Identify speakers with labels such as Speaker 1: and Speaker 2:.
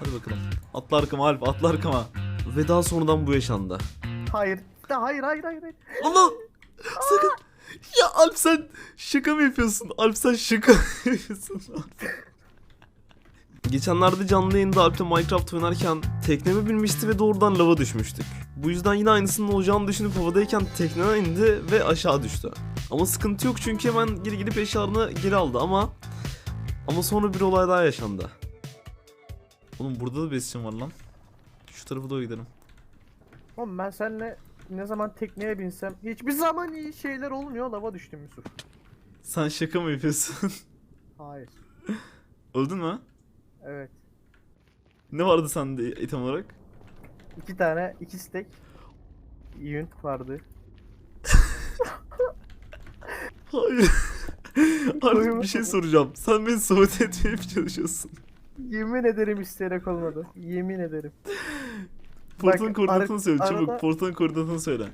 Speaker 1: Hadi bakalım. Atla arkama Alp atla arkama. Ve daha sonradan bu yaşandı.
Speaker 2: Hayır. De hayır hayır hayır. hayır.
Speaker 1: Allah! Sakın! Ya Alp sen şaka mı yapıyorsun? Alp sen şaka mı yapıyorsun? Geçenlerde canlı yayında Alp'le Minecraft oynarken tekneme binmişti ve doğrudan lava düşmüştük. Bu yüzden yine aynısının olacağını düşünüp havadayken tekneden indi ve aşağı düştü. Ama sıkıntı yok çünkü hemen geri gidip eşyalarını geri aldı ama... Ama sonra bir olay daha yaşandı. Oğlum burada da besin var lan. Şu tarafa doğru gidelim.
Speaker 2: Oğlum ben seninle ne zaman tekneye binsem hiçbir zaman iyi şeyler olmuyor. Lava düştüm Yusuf.
Speaker 1: Sen şaka mı yapıyorsun?
Speaker 2: Hayır.
Speaker 1: Öldün mü?
Speaker 2: Evet.
Speaker 1: Ne vardı sende item olarak?
Speaker 2: İki tane, iki stek. Yün vardı.
Speaker 1: Hayır. Artık bir şey soracağım. Sen beni sabote etmeye mi çalışıyorsun?
Speaker 2: Yemin ederim isteyerek olmadı. Yemin ederim.
Speaker 1: Portalın
Speaker 2: Bak,
Speaker 1: koordinatını
Speaker 2: ar-
Speaker 1: söyle çabuk.
Speaker 2: arada-
Speaker 1: koordinatını söyle.